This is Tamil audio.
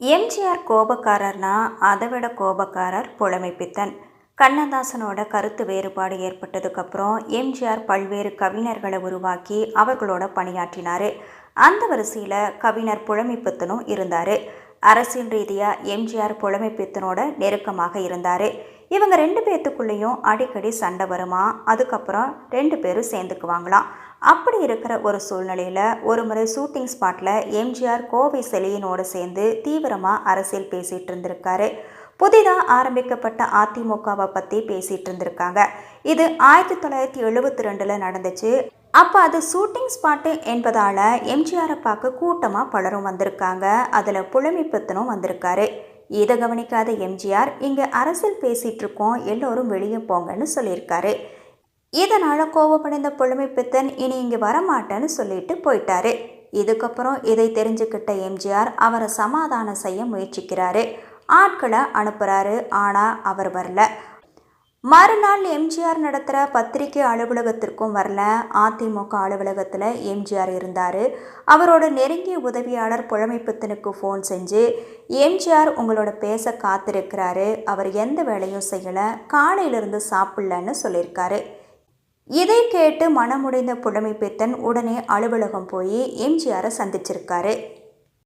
எம்ஜிஆர் கோபக்காரர்னா அதை விட கோபக்காரர் புலமைப்பித்தன். கண்ணதாசனோட கருத்து வேறுபாடு ஏற்பட்டதுக்கப்புறம் எம்ஜிஆர் பல்வேறு கவிஞர்களை உருவாக்கி அவர்களோட பணியாற்றினார். அந்த வரிசையில் கவிஞர் புலமைப்பித்தனும் இருந்தார். அரசியல் ரீதியாக எம்ஜிஆர் புலமைப்பித்தனோட நெருக்கமாக இருந்தார். இவங்க ரெண்டு பேர்த்துக்குள்ளேயும் அடிக்கடி சண்டை வருமா? அதுக்கப்புறம் ரெண்டு பேரும் சேர்ந்துக்குவாங்களாம். அப்படி இருக்கிற ஒரு சூழ்நிலையில் ஒரு முறை ஷூட்டிங் ஸ்பாட்டில் எம்ஜிஆர் கோவை செலியனோடு சேர்ந்து தீவிரமாக அரசியல் பேசிகிட்டு இருந்திருக்காரு. புதிதாக ஆரம்பிக்கப்பட்ட அதிமுகவை பற்றி பேசிகிட்டு இருந்திருக்காங்க. இது ஆயிரத்தி தொள்ளாயிரத்தி எழுபத்தி ரெண்டில் நடந்துச்சு. அப்போ அது ஷூட்டிங் ஸ்பாட்டு என்பதால் எம்ஜிஆரை பார்க்க கூட்டமாக பலரும் வந்திருக்காங்க. அதில் புலமைப்பித்தனும் வந்திருக்காரு. இதை கவனிக்காத எம்ஜிஆர் இங்கே அரசியல் பேசிகிட்டு இருக்கோம். எல்லோரும் வெளியே போங்கன்னு சொல்லியிருக்காரு. இதனால் கோவப்படைந்த புலமைப்பித்தன் இனி இங்கே வரமாட்டேன்னு சொல்லிட்டு போயிட்டாரு. இதுக்கப்புறம் இதை தெரிஞ்சுக்கிட்ட எம்ஜிஆர் அவரை சமாதானம் செய்ய முயற்சிக்கிறாரு. ஆட்களை அனுப்புகிறாரு ஆனால் அவர் வரல. மறுநாள் எம்ஜிஆர் நடத்துகிற பத்திரிகை அலுவலகத்திற்கும் வரல. அதிமுக அலுவலகத்தில் எம்ஜிஆர் இருந்தார். அவரோட நெருங்கிய உதவியாளர் புலமைப்பித்தனுக்கு ஃபோன் செஞ்சு எம்ஜிஆர் உங்களோட பேச காத்திருக்கிறாரு. அவர் எந்த வேலையும் செய்யலை. காலையிலிருந்து சாப்பிட்லன்னு சொல்லியிருக்காரு. இதை கேட்டு மனமுடைந்த புழமைப்பித்தன் உடனே அலுவலகம் போய் எம்ஜிஆரை சந்திச்சிருக்காரு.